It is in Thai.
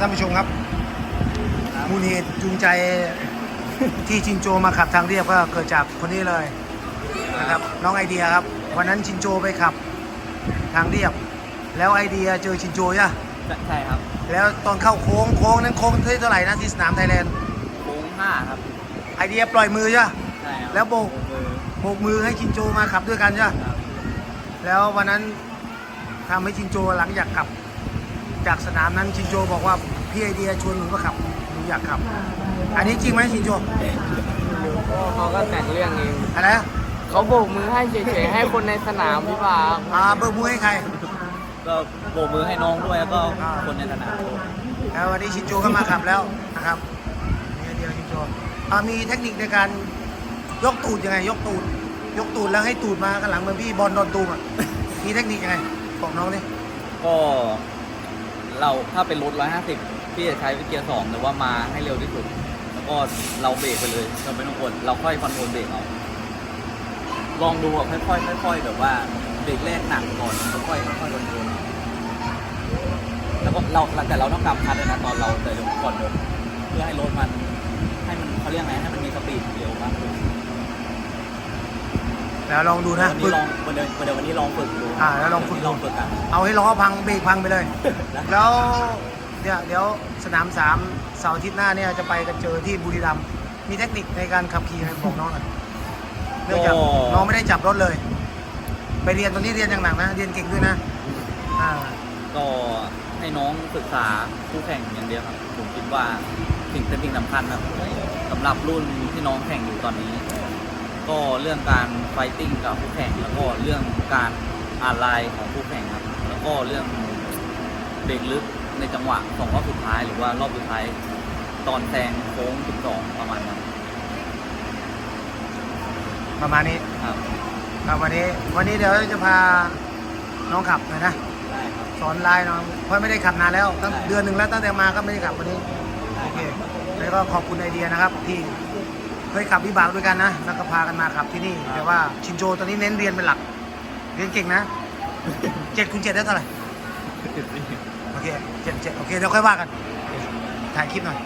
ท่านผู้ชมครับ มูลเหตุจูงใจที่ชินโจมาขับทางเรียบก็เกิดจากคนนี้เลยนะครับน้องไอเดียครับวันนั้นชินโจไปขับทางเรียบ แล้วไอเดียเจอชินโจย่ะใช่ครับ แล้วตอนเข้าโค้งโค้งนั้นโค้งที่เท่าไหร่นะที่สนามไทยแลนด์โค้งห้าครับไอเดียปล่อยมือจ้ะใช่ครับแล้วโบกมือโบกมือให้ชินโจมาขับด้วยกันจ้ะครับแล้ววันนั้นทำให้ชินโจหลังอยากขับ จากสนามนั้นชินโจบอกว่าพี่ไอเดียชวนหนูมาขับหนูอยากขับ อันนี้จริงไหมชินโจเขาก็แต่งเรื่องเองอะไรนะเขาโบกมือให้เฉยๆให้คนในสนามพี่ป่าอ่าเบิกมือให้ใครก็โบกมือให้น้องด้วยแล้วก็คนในสนามแล้ววันนี้ชินโจก็มาขับแล้วนะครับนี่ไอเดียชินโจอ่ามีเทคนิคในการยกตูดยังไง ยกตูด ยกตูดแล้วให้ตูดมาข้างหลังเหมือนพี่บอลดอนตูมอะมีเทคนิคยังไงบอกน้องนี่ก็ เราถ้าเป็นรถ 150 พี่จะใช้เกียร์สองแต่ว่ามาให้เร็วที่สุด แล้วก็เราเบรกไปเลยเราไม่ต้องกดเราค่อยคอนโทรลเบรกเอาลองดูอะค่อยๆค่อยๆแบบว่าเบรกแรกหนักก่อนค่อยๆค่อยๆคอนโทรลแล้วก็เราแต่เราต้องกำคัดเลยนะตอนเราแต่ยกก่อนยเพื่อให้รถมันให้มันเขาเรียกไงให้มันมีสปีดเร็วมากขึ้น แล้วลองดูนะวันฝึนี้ก ลองวันเดียววันเดียววันนี้ลองฝึกดูอ่าแล้วลองฝึกดู ลองฝึกกัน เอาให้ล้อพังเบรกพังไปเลยนะแล้วเดี๋ยวเดี๋ยวสนามสามเสาร์อาทิตย์หน้าเนี่ยจะไปกันเจอที่บุรีรัมย์มีเทคนิคในการขับขี่ไหมบอกน้องหน่อยเนื่องจากน้องไม่ได้จับรถเลย ไปเรียนตอนนี้เรียนอย่างหนักนะ เรียนเก่งด้วยนะอ่าก็ให้น้องศึกษาคู่แข่งอย่างเดียวครับ ผมคิดว่าสิ่งเป็นสิ่งสำคัญครับสำหรับรุ่นที่น้องแข่งอยู่ตอนนี้ ก็เรื่องการไฟติ้งกับคู่แข่งแล้วก็เรื่องการอ่านลายของคู่แข่งครับ แล้วก็เรื่องเบรกลึกในจังหวะสองรอบสุดท้ายหรือว่ารอบสุดท้ายตอนแซงโค้ง12ประมาณนั้นประมาณนี้ครับครับวันนี้วันนี้เดี๋ยวจะพาน้องขับหน่อยนะได้ครับ สอนไลน์น้องเพราะไม่ได้ขับนานแล้วตั้งได้ เดือนหนึ่งแล้วตั้งแต่มาก็ไม่ได้ขับวันนี้โอเคแล้วก็ขอบคุณไอเดียนะครับที่ เคยขับวิบากด้วยกันนะแล้วก็พากันมาขับที่นี่แต่ว่าชินโจตอนนี้เน้นเรียนเป็นหลัก เรียนเก่งนะเจ็ดคูณเจ็ดได้เท่าไหร่ โอเคเจ็ดเจ็ดโอเคเดี๋ยวค่อยว่ากัน ถ่ายคลิปหน่อย